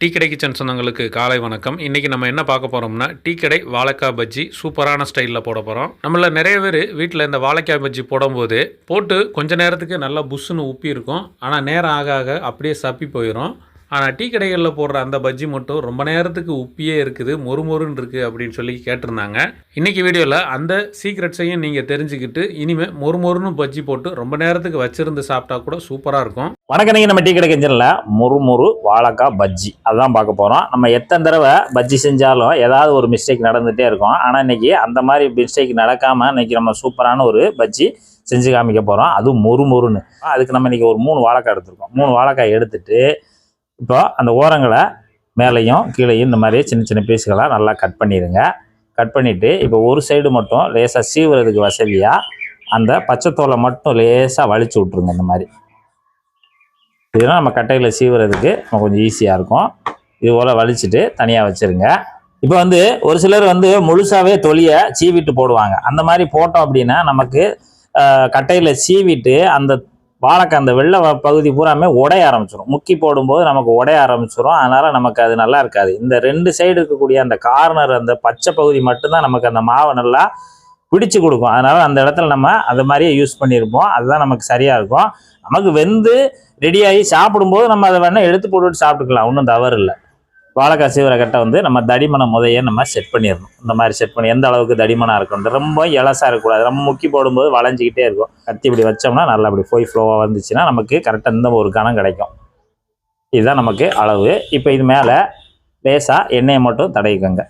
Tea கடை kitchen சொந்தங்களுக்கு காலை வணக்கம். இன்றைக்கி நம்ம என்ன பார்க்க போகிறோம்னா டீ கடை வாழைக்காய் பஜ்ஜி சூப்பரான ஸ்டைலில் போட போகிறோம் நம்மள நிறைய பேர் வீட்டில் இந்த வாழைக்காய் பஜ்ஜி போடும்போது போட்டு கொஞ்ச நேரத்துக்கு நல்லா புஷ்ஷுன்னு உப்பி இருக்கும். ஆனால் நேரம் ஆக ஆக அப்படியே சப்பி போயிடும் ஆனால் டீ கடைகளில் போடுற அந்த பஜ்ஜி மட்டும் ரொம்ப நேரத்துக்கு உப்பியே இருக்குது மொறுமொறுன்னு இருக்குது அப்படின்னு சொல்லி கேட்டிருந்தாங்க. இன்றைக்கி வீடியோவில் அந்த சீக்ரெட்ஸையும் நீங்கள் தெரிஞ்சுக்கிட்டு இனிமேல் மொறுமொறுன்னு பஜ்ஜி போட்டு ரொம்ப நேரத்துக்கு வச்சுருந்து சாப்பிட்டா கூட சூப்பராக இருக்கும். வணக்கம் நீங்கள் நம்ம டீ கடை கிச்சனில் மொறுமொறு வாழைக்காய் பஜ்ஜி. அதுதான் பார்க்க போகிறோம் நம்ம எத்தனை தடவை பஜ்ஜி செஞ்சாலும் ஏதாவது ஒரு மிஸ்டேக் நடந்துகிட்டே இருக்கும். ஆனால் இன்னைக்கு அந்த மாதிரி மிஸ்டேக் நடக்காமல் இன்றைக்கி நம்ம சூப்பரான ஒரு பஜ்ஜி செஞ்சு காமிக்க போகிறோம் அதுவும் மொறுமொறுன்னு. அதுக்கு நம்ம இன்றைக்கி ஒரு மூணு வாழைக்காய் எடுத்துருக்கோம். மூணு வாழைக்காய் எடுத்துட்டு இப்போ அந்த ஓரங்களை மேலேயும் கீழேயும் இந்த மாதிரி சின்ன சின்ன பீஸுகளாக நல்லா கட் பண்ணிடுங்க. கட் பண்ணிவிட்டு இப்போ ஒரு சைடு மட்டும் லேசாக சீவுறதுக்கு வசதியாக அந்த பச்சைத்தோலை மட்டும் லேசாக வலிச்சு விட்ருங்க இந்த மாதிரி. இதெல்லாம் நம்ம கட்டையில் சீவுறதுக்கு நம்ம கொஞ்சம் ஈஸியாக இருக்கும். இது போல் வலிச்சுட்டு தனியாக வச்சுருங்க. இப்போ வந்து ஒரு சிலர் வந்து முழுசாகவே தொலியை சீவிட்டு போடுவாங்க. அந்த மாதிரி போட்டோம் அப்படின்னா நமக்கு கட்டையில் சீவிட்டு அந்த வாழைக்காய் அந்த வெள்ளை வ- பகுதி பூராமே உடைய ஆரம்பிச்சிடும் முக்கி போடும்போது நமக்கு உடைய ஆரம்பிச்சிடும் அதனால் நமக்கு அது நல்லா இருக்காது. இந்த ரெண்டு சைடு இருக்கக்கூடிய அந்த கார்னர் அந்த பச்சை பகுதி மட்டும்தான் நமக்கு அந்த மாவை நல்லா பிடிச்சு கொடுக்கும். அதனால் அந்த இடத்துல நம்ம அது மாதிரியே யூஸ் பண்ணியிருப்போம். அதுதான் நமக்கு சரியாக இருக்கும். நமக்கு வெந்து ரெடியாகி சாப்பிடும்போது நம்ம அதை வேணால் எடுத்து போட்டுட்டு சாப்பிட்டுக்கலாம். ஒன்றும் தவறு இல்லை. வாழைக்காய் சீவர கட்டை வந்து நம்ம தடிமனை முதைய நம்ம செட் பண்ணிடணும். இந்த மாதிரி செட் பண்ணி எந்த அளவுக்கு தடிமனாக இருக்கணும் ரொம்ப இலசாக இருக்கக்கூடாது. ரொம்ப முக்கி போடும்போது வளைஞ்சிக்கிட்டே இருக்கும். கத்தி இப்படி வச்சோம்னா நல்லா அப்படி போய் ஃப்ளோவாக வந்துச்சுன்னா நமக்கு கரெக்டாக இந்த ஒரு கணம் கிடைக்கும். இதுதான் நமக்கு அளவு. இப்போ இது மேலே லேசாக எண்ணெயை மட்டும் தடவிக்கோங்க.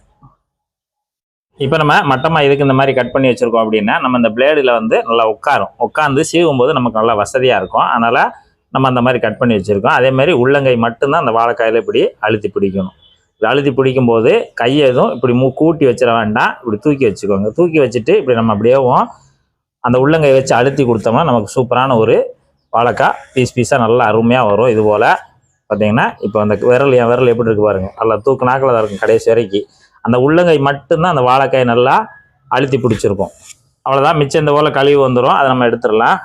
இப்போ நம்ம மட்டமாக இதுக்கு இந்த மாதிரி கட் பண்ணி வச்சுருக்கோம் அப்படின்னா நம்ம இந்த பிளேடில் வந்து நல்லா உட்காரும். உட்காந்து சீவும் போது நமக்கு நல்லா வசதியாக இருக்கும். அதனால் நம்ம அந்த மாதிரி கட் பண்ணி வச்சுருக்கோம். அதே மாதிரி உள்ளங்கை மட்டும்தான் அந்த வாழைக்காயில் இப்படி அழுத்தி பிடிக்கணும். இப்படி அழுத்தி பிடிக்கும் போது கையை எதுவும் இப்படி மூ கூட்டி வச்சிட வேண்டாம். இப்படி தூக்கி வச்சுக்கோங்க. தூக்கி வச்சுட்டு இப்படி நம்ம அப்படியேவும் அந்த உள்ளங்கை வச்சு அழுத்தி கொடுத்தோம்னா நமக்கு சூப்பரான ஒரு வாழைக்காய். பீஸ் பீஸாக நல்லா அருமையாக வரும். இது போல் பார்த்தீங்கன்னா இப்போ அந்த விரல் என் விரல் எப்படி இருக்கு பாருங்கள் நல்லா தூக்கு நாக்கில் தான் இருக்கும் கடைசி வரைக்கும் அந்த உள்ளங்கை மட்டும்தான் அந்த வாழைக்காயை நல்லா அழுத்தி பிடிச்சிருக்கும். அவ்வளோதான் மிச்சம் இந்த போல் கழிவு வந்துடும் அதை நம்ம எடுத்துடலாம்.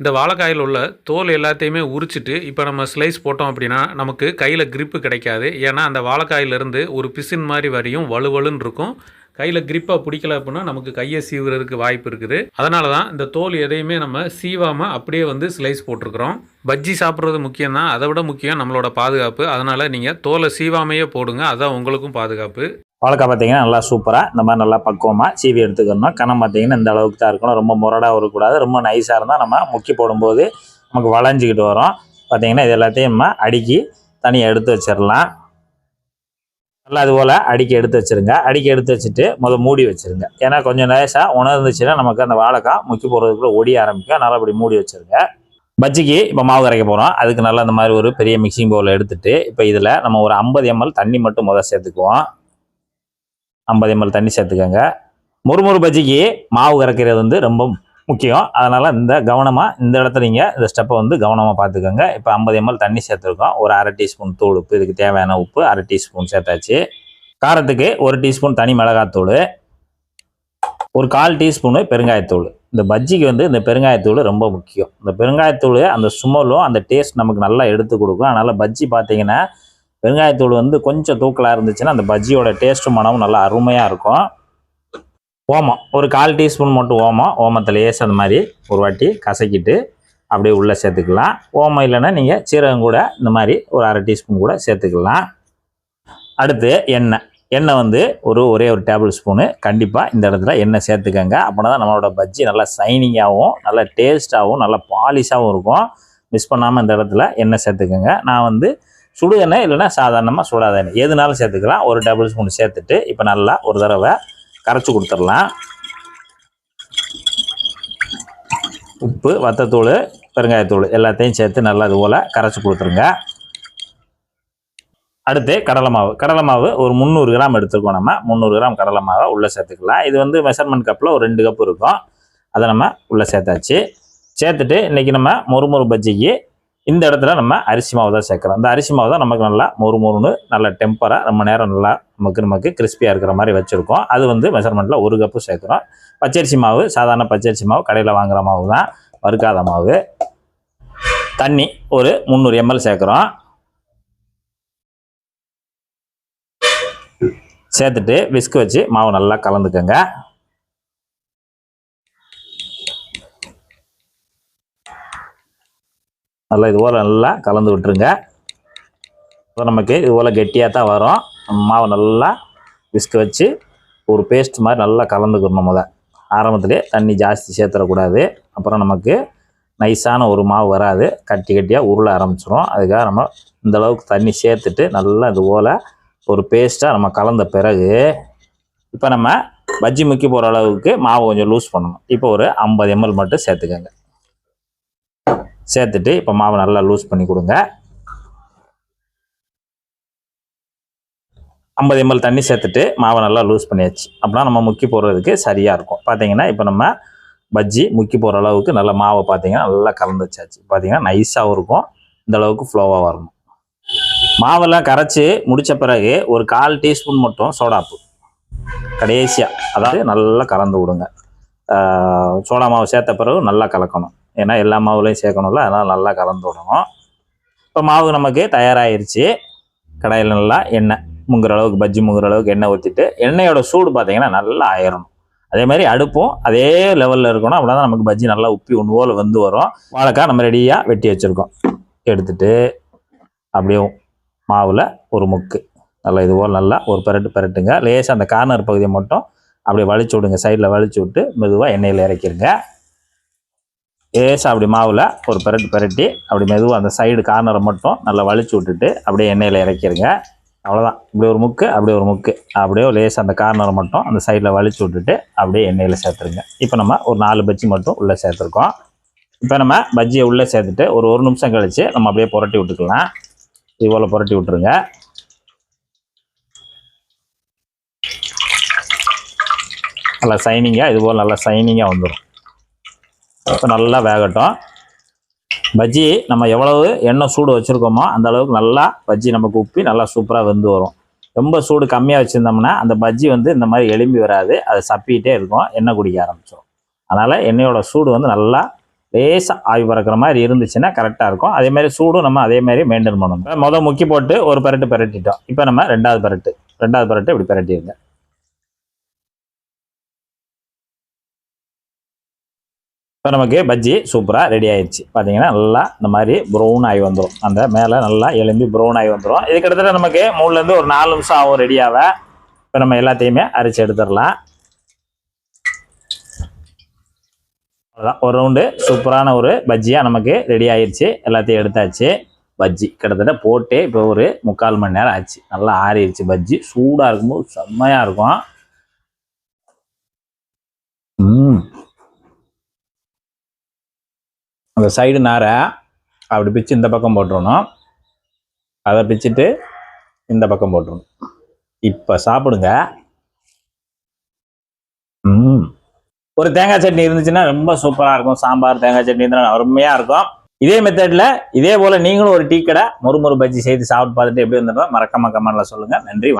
இந்த வாழைக்காயில் உள்ள தோல் எல்லாத்தையுமே உரிச்சிட்டு இப்போ நம்ம ஸ்லைஸ் போட்டோம் அப்படின்னா நமக்கு கையில் கிரிப்பு கிடைக்காது. ஏன்னா அந்த வாழைக்காயிலிருந்து ஒரு பிசின் மாதிரி வரையும் வலுவலுன்னு இருக்கும். கையில் கிரிப்பாக பிடிக்கல அப்படின்னா நமக்கு கையை சீவுறதுக்கு வாய்ப்பு இருக்குது. அதனால தான் இந்த தோல் எதையுமே நம்ம சீவாமல் அப்படியே வந்து ஸ்லைஸ் போட்டிருக்கிறோம். பஜ்ஜி சாப்பிட்றது முக்கியம் தான் அதை விட முக்கியம் நம்மளோட பாதுகாப்பு. அதனால் நீங்கள் தோலை சீவாமையே போடுங்க. அதான் உங்களுக்கும் பாதுகாப்பு. வாழைக்காய் பார்த்தீங்கன்னா நல்லா சூப்பராக இந்த மாதிரி நல்லா பக்குவமாக சீவி எடுத்துக்கணும் கணம் பார்த்தீங்கன்னா இந்த அளவுக்கு தான் இருக்கணும். ரொம்ப முரடாக இருக்கக்கூடாது ரொம்ப நைஸாக இருந்தால் நம்ம முக்கி போடும்போது நமக்கு வளைஞ்சிக்கிட்டு வரும். பார்த்தீங்கன்னா இது எல்லாத்தையும் நம்ம அடுக்கி தனியாக எடுத்து வச்சிடலாம். நல்லா அது போல் அடுக்கி எடுத்து வச்சிருங்க. அடிக்க எடுத்து வச்சுட்டு முதல் மூடி வச்சிருங்க. ஏன்னா கொஞ்சம் லேசாக உணர்ந்துச்சுன்னா நமக்கு அந்த வாழைக்காய் முக்கி போடுறதுக்குள்ள ஒடிய ஆரம்பிக்கும். நல்லா அப்படி மூடி வச்சுருங்க. பஜ்ஜிக்கு இப்போ மாவு கரைக்க போகிறோம் அதுக்கு நல்லா அந்த மாதிரி ஒரு பெரிய மிக்சிங் பவுலில் எடுத்துகிட்டு இப்போ இதில் நம்ம ஒரு ஐம்பது எம்எல் தண்ணி மட்டும் முதல் சேர்த்துக்குவோம். ஐம்பது எம்எல் தண்ணி சேர்த்துக்கோங்க. முறுமுறு பஜ்ஜிக்கு மாவு கரைக்கிறது வந்து ரொம்ப முக்கியம். அதனால் இந்த கவனமாக இந்த இடத்துல நீங்கள் இந்த ஸ்டெப்பை வந்து கவனமாக பார்த்துக்கோங்க. இப்போ ஐம்பது எம்எல் தண்ணி சேர்த்துருக்கோம். ஒரு அரை டீஸ்பூன் தூள் உப்பு இதுக்கு தேவையான உப்பு அரை டீஸ்பூன் சேர்த்தாச்சு. காரத்துக்கு ஒரு டீஸ்பூன் தனி மிளகாத்தூள் ஒரு கால் டீஸ்பூனு பெருங்காயத்தூள். இந்த பஜ்ஜிக்கு வந்து இந்த பெருங்காயத்தூள் ரொம்ப முக்கியம். இந்த பெருங்காயத்தூள் அந்த சுமலும் அந்த டேஸ்ட் நமக்கு நல்லா எடுத்து கொடுக்கும். அதனால் பஜ்ஜி பார்த்தீங்கன்னா வெங்காயத்தூள் வந்து கொஞ்சம் தூக்கலாக இருந்துச்சுன்னா அந்த பஜ்ஜியோட டேஸ்ட்டும் மனமும் நல்லா அருமையாக இருக்கும். ஓமம். ஒரு கால் டீஸ்பூன் மட்டும் ஓமம். ஓமத்தில் லேஸ் அந்த மாதிரி ஒரு வாட்டி கசக்கிட்டு அப்படியே உள்ளே சேர்த்துக்கலாம். ஓமம் இல்லைன்னா நீங்கள் சீரகம் கூட இந்த மாதிரி ஒரு அரை டீஸ்பூன் கூட சேர்த்துக்கலாம். அடுத்து எண்ணெய். எண்ணெய் வந்து ஒரு ஒரே ஒரு டேபிள் ஸ்பூனு கண்டிப்பாக இந்த இடத்துல எண்ணெய் சேர்த்துக்கங்க. அப்படின்னா தான் நம்மளோட பஜ்ஜி நல்லா சைனிங்காகவும் நல்லா டேஸ்ட்டாகவும் நல்லா பாலிஷாகவும் இருக்கும். மிஸ் பண்ணாமல் இந்த இடத்துல எண்ணெய் சேர்த்துக்கோங்க. நான் வந்து சுடு எண்ணெய் இல்லைன்னா சாதாரணமாக சுடாத எண்ணெய். எதுனாலும் சேர்த்துக்கலாம். ஒரு டேபிள் ஸ்பூன் சேர்த்துட்டு இப்போ நல்லா ஒரு தடவை கரைச்சி கொடுத்துடலாம். உப்பு வத்தத்தூள் பெருங்காயத்தூள் எல்லாத்தையும் சேர்த்து நல்லா இது போல் கரைச்சி கொடுத்துருங்க. அடுத்து கடலை மாவு. கடலை மாவு ஒரு முந்நூறு கிராம் எடுத்துருக்கோம் நம்ம. முந்நூறு கிராம் கடலை மாவை உள்ளே சேர்த்துக்கலாம். இது வந்து மெஷர்மெண்ட் கப்பில் ஒரு ரெண்டு கப் இருக்கும். அதை நம்ம உள்ளே சேர்த்தாச்சு. சேர்த்துட்டு இன்றைக்கி நம்ம மொறுமொறு பஜ்ஜிக்கு இந்த இடத்துல நம்ம அரிசி மாவு தான் சேர்க்குறோம். இந்த அரிசி மாவு தான் நமக்கு நல்லா மொறு மொறுன்னு நல்ல டெம்பராக ரொம்ப நேரம் நல்லா நமக்கு நமக்கு கிறிஸ்பியாக இருக்கிற மாதிரி வச்சுருக்கோம். அது வந்து மெஷர்மெண்ட்டில் ஒரு கப்பு சேர்க்குறோம். பச்சரிசி மாவு சாதாரண பச்சரிசி மாவு கடையில் வாங்குகிற மாவு தான். வறுக்காத மாவு. தண்ணி ஒரு முந்நூறு எம்எல் சேர்க்குறோம். சேர்த்துட்டு விஸ்க் வச்சு மாவு நல்லா கலந்துக்கோங்க. நல்லா இது போல் நல்லா கலந்து விட்டுருங்க. இப்போ நமக்கு இது போல் கெட்டியாக தான் வரும். மாவை நல்லா விஸ்க் வச்சு ஒரு பேஸ்ட் மாதிரி நல்லா கலந்துக்கணும் முத ஆரம்பத்துலேயே தண்ணி ஜாஸ்தி சேர்த்துடக்கூடாது. அப்புறம் நமக்கு நைஸான ஒரு மாவு வராது. கட்டி கட்டியாக உருள ஆரம்பிச்சிடும் அதுக்காக நம்ம இந்த அளவுக்கு தண்ணி சேர்த்துட்டு நல்லா இது போல் ஒரு பேஸ்ட்டாக நம்ம கலந்த பிறகு இப்போ நம்ம பஜ்ஜி முக்கி போகிற அளவுக்கு மாவு கொஞ்சம் லூஸ் பண்ணணும். இப்போ ஒரு ஐம்பது எம்எல் மட்டும் சேர்த்துக்கோங்க. சேர்த்துட்டு இப்போ மாவு நல்லா லூஸ் பண்ணி கொடுங்க. ஐம்பது எம்எல் தண்ணி சேர்த்துட்டு மாவை நல்லா லூஸ் பண்ணியாச்சு. அப்படின்னா நம்ம முக்கி போடுறதுக்கு சரியாக இருக்கும். பார்த்தீங்கன்னா இப்போ நம்ம பஜ்ஜி முக்கி போகிற அளவுக்கு நல்லா மாவை பார்த்தீங்கன்னா நல்லா கலந்து வச்சாச்சு. பார்த்தீங்கன்னா நைஸாகவும் இருக்கும். இந்த அளவுக்கு ஃப்ளோவாக வரணும். மாவெல்லாம் கரைச்சி முடித்த பிறகு ஒரு கால் டீஸ்பூன் மட்டும் சோடாப்பு கடைசியாக அதாவது நல்லா கலந்து விடுங்க. சோடா மாவு சேர்த்த பிறகு நல்லா கலக்கணும். ஏன்னா எல்லா மாவுலையும் சேர்க்கணும்ல அதனால் நல்லா கலந்து விடணும். இப்போ மாவு நமக்கு தயாராகிருச்சு கடாயில் நல்லா எண்ணெய் முங்குற அளவுக்கு பஜ்ஜி முங்குற அளவுக்கு எண்ணெய் ஊற்றிட்டு எண்ணெயோட சூடு பார்த்தீங்கன்னா நல்லா ஆயிரணும். அதே மாதிரி அடுப்பும் அதே லெவலில் இருக்கணும். அப்படின்னா தான் நமக்கு பஜ்ஜி நல்லா உப்பி ஒன்று போல் வந்து வரும். வாழைக்காய் நம்ம ரெடியாக வெட்டி வச்சுருக்கோம். எடுத்துட்டு அப்படியே மாவில் ஒரு முக்கு. நல்லா இது போல் நல்லா ஒரு பரட்டு பரட்டுங்க. லேசாக அந்த கார்னர் பகுதியை மட்டும் அப்படியே வலிச்சு விடுங்க. சைடில் வலிச்சு விட்டு மெதுவாக எண்ணெயில் இறக்கிருங்க. லேசாக அப்படி மாவில் ஒரு பெரட்டு பெரட்டி அப்படி மெதுவாக அந்த சைடு கார்னரை மட்டும் நல்லா வலிச்சு விட்டுட்டு அப்படியே எண்ணெயில் இறக்கிடுங்க அவ்வளோதான் இப்படி ஒரு முக்கு அப்படியே ஒரு முக்கு. அப்படியே லேசாக அந்த கார்னரை மட்டும் அந்த சைடில் வலிச்சு விட்டுட்டு அப்படியே எண்ணெயில் சேர்த்துருங்க. இப்போ நம்ம ஒரு நாலு பஜ்ஜி மட்டும் உள்ளே சேர்த்துருக்கோம். இப்போ நம்ம பஜ்ஜியை உள்ளே சேர்த்துட்டு ஒரு ஒரு நிமிஷம் கழித்து நம்ம அப்படியே புரட்டி விட்டுக்கலாம். இவ்வளோ புரட்டி விட்டுருங்க. நல்லா சைனிங்காக இது போல் நல்லா சைனிங்காக வந்துடும் இப்போ நல்லா வேகட்டும். பஜ்ஜி நம்ம எவ்வளவு எண்ணெய் சூடு வச்சுருக்கோமோ அந்த அளவுக்கு நல்லா பஜ்ஜி நமக்கு உப்பி நல்லா சூப்பராக வெந்து வரும். ரொம்ப சூடு கம்மியாக வச்சுருந்தோம்னா அந்த பஜ்ஜி வந்து இந்த மாதிரி எலும்பி வராது. அதை சப்பிக்கிட்டே இருக்கும். எண்ணெய் குடிக்க ஆரம்பிச்சிடும் அதனால் எண்ணெயோட சூடு வந்து நல்லா லேசாக ஆவி பறக்கிற மாதிரி இருந்துச்சுன்னா கரெக்டாக இருக்கும். அதே மாதிரி சூடும் நம்ம அதே மாதிரி மெயின்டைன் பண்ணணும். இப்போ மொதல் முக்கி போட்டு ஒரு பரட்டு பரட்டிட்டோம். இப்போ நம்ம ரெண்டாவது பரட்டு. ரெண்டாவது பரட்டு இப்படி பரட்டிடுங்க. இப்போ நமக்கு பஜ்ஜி சூப்பராக ரெடி ஆயிடுச்சு. பார்த்தீங்கன்னா நல்லா இந்த மாதிரி ப்ரௌன் ஆகி வந்துடும் அந்த மேலே நல்லா எலும்பி ப்ரௌன் ஆகி வந்துடும் இது கிட்டத்தட்ட நமக்கு மூணுலேருந்து ஒரு நாலு நிமிஷம் ஆகும் ரெடியாக இப்போ நம்ம எல்லாத்தையுமே அரைச்சி எடுத்துடலாம். அவ்வளோதான் ஒரு ரவுண்டு சூப்பரான ஒரு பஜ்ஜியாக நமக்கு ரெடி ஆயிடுச்சு. எல்லாத்தையும் எடுத்தாச்சு. பஜ்ஜி கிட்டத்தட்ட போட்டு இப்போ ஒரு முக்கால் மணி நேரம் ஆச்சு. நல்லா ஆறிடுச்சு பஜ்ஜி. சூடாக இருக்கும்போது செம்மையாக இருக்கும். ம். அந்த சைடு நாரை அப்படி பிச்சு இந்த பக்கம் போட்டுருணும் அதை பிச்சுட்டு இந்த பக்கம் போட்டுருணும் இப்போ சாப்பிடுங்க. ம் ஒரு தேங்காய் சட்னி இருந்துச்சுன்னா ரொம்ப சூப்பராக இருக்கும். சாம்பார் தேங்காய் சட்னி இருந்தால் அருமையாக இருக்கும். இதே மெத்தடில் இதே போல் நீங்களும் ஒரு டீ கடை முறுமுறு பஜ்ஜி செய்து சாப்பிட்டு பார்த்துட்டு எப்படி இருந்ததோ மறக்காம கமெண்ட்ல சொல்லுங்கள் நன்றி